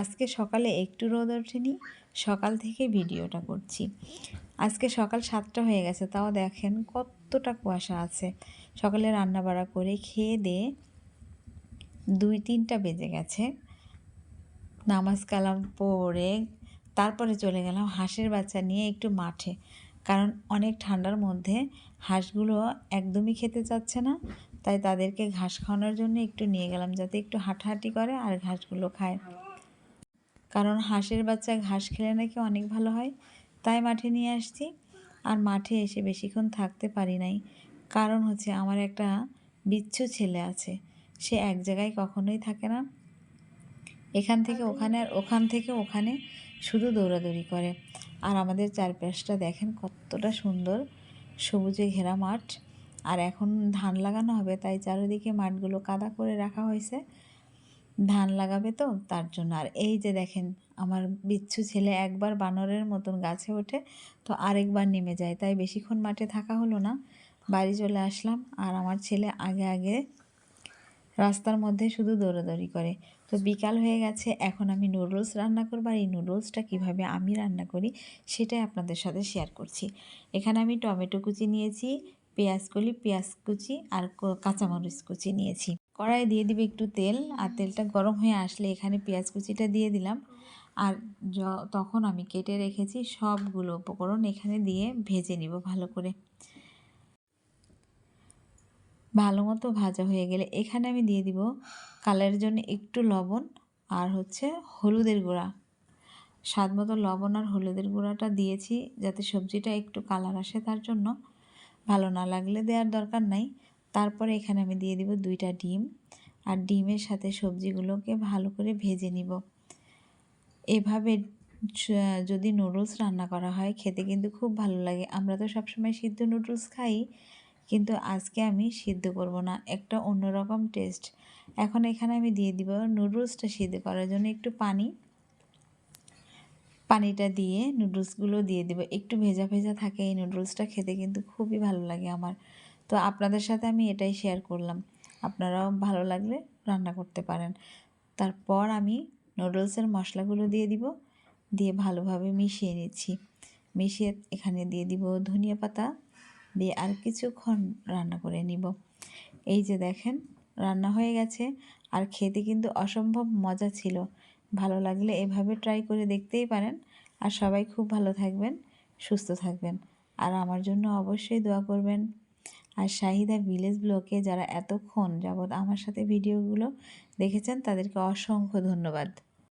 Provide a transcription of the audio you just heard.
আজকে সকালে একটু রোদ ওঠেনি, সকাল থেকে ভিডিওটা করছি। আজকে সকাল সাতটা হয়ে গেছে, তাও দেখেন কতটা কুয়াশা আছে। সকালে রান্না বাড়া করে খেয়ে দিয়ে দুই তিনটা বেজে গেছে। নামাজ কালাম পড়ে তারপরে চলে গেলাম হাঁসের বাচ্চা নিয়ে একটু মাঠে, কারণ অনেক ঠান্ডার মধ্যে হাঁসগুলো একদমই খেতে চাচ্ছে না, তাই তাদেরকে ঘাস খাওয়ানোর জন্য একটু নিয়ে গেলাম যাতে একটু হাঁটাহাঁটি করে আর ঘাসগুলো খায়। কারণ হাঁসের বাচ্চা ঘাস খেলে নাকি অনেক ভালো হয়। তাই মাঠে নিয়ে আসছি। আর মাঠে এসে বেশিক্ষণ থাকতে পারি নাই। কারণ হচ্ছে আমার একটা বিচ্ছু ছেলে আছে। সে এক জায়গায় কখনোই থাকে না। এখান থেকে ওখানে আর ওখান থেকে ওখানে শুধু দৌড়াদৌড়ি করে। আর আমাদের চারপাশটা দেখেন কতটা সুন্দর। সবুজে ঘেরা মাঠ। আর এখন ধান লাগানো হবে, তাই চারিদিকে মাঠগুলো কাদা করে রাখা হয়েছে। ধান লাগাবে তো, তার জন্য। আর এই যে দেখেন, আমার বিচ্ছু ছেলে একবার বানরের মতন গাছে ওঠে, তো আরেকবার নেমে যায়। তাই বেশিক্ষণ মাঠে থাকা হলো না, বাড়ি চলে আসলাম। আর আমার ছেলে আগে আগে রাস্তার মধ্যে শুধু দৌড়াদৌড়ি করে। তো বিকাল হয়ে গেছে, এখন আমি নুডলস রান্না করব। আর এই নুডলসটা কীভাবে আমি রান্না করি, সেটাই আপনাদের সাথে শেয়ার করছি। এখানে আমি টমেটো কুচি নিয়েছি পেঁয়াজ কলি পেঁয়াজ কুচি আর কাঁচামরিচ কুচি নিয়েছি। কড়াই দিয়ে দিবে একটু তেল আর তেলটা গরম হয়ে আসলে এখানে পেঁয়াজ কুচিটা দিয়ে দিলাম। আর তখন আমি কেটে রেখেছি সবগুলো উপকরণ এখানে দিয়ে ভেজে নিব ভালো করে। ভালো মতো ভাজা হয়ে গেলে এখানে আমি দিয়ে দিব কালারের জন্য একটু লবণ আর হচ্ছে হলুদের গুঁড়া। স্বাদ মতো লবণ আর হলুদের গুঁড়াটা দিয়েছি যাতে সবজিটা একটু কালার আসে তার জন্য। ভালো না লাগলে দেওয়ার দরকার নাই। তারপরে এখানে আমি দিয়ে দিব দুইটা ডিম। আর ডিমের সাথে সবজিগুলোকে ভালো করে ভেজে নিব। এভাবে যদি নুডলস রান্না করা হয়, খেতে কিন্তু খুব ভালো লাগে। আমরা তো সবসময় সিদ্ধ নুডলস খাই, কিন্তু আজকে আমি সিদ্ধ করব না। একটা অন্যরকম টেস্ট। এখন এখানে আমি দিয়ে দিব নুডলসটা সিদ্ধ করার জন্য একটু পানি। পানিটা দিয়ে নুডলসগুলো দিয়ে দেবো। একটু ভেজা ভেজা থাকে এই নুডলসটা খেতে কিন্তু খুবই ভালো লাগে আমার। তো আপনাদের সাথে আমি এটাই শেয়ার করলাম। আপনারাও ভালো লাগলে রান্না করতে পারেন। তারপর আমি নুডলসের মশলাগুলো দিয়ে দিব, দিয়ে ভালোভাবে মিশিয়ে নিচ্ছি। মিশিয়ে এখানে দিয়ে দিব ধনিয়া পাতা, দিয়ে আর কিছুক্ষণ রান্না করে নিব। এই যে দেখেন, রান্না হয়ে গেছে। আর খেতে কিন্তু অসম্ভব মজা ছিল। ভালো লাগলে এভাবে ট্রাই করে দেখতেই পারেন। আর সবাই খুব ভালো থাকবেন, সুস্থ থাকবেন। আর আমার জন্য অবশ্যই দোয়া করবেন। আর শাহিদা ভিলেজ ব্লকে যারা এতক্ষণ যাবৎ আমার সাথে ভিডিওগুলো দেখেছেন, তাদেরকে অসংখ্য ধন্যবাদ।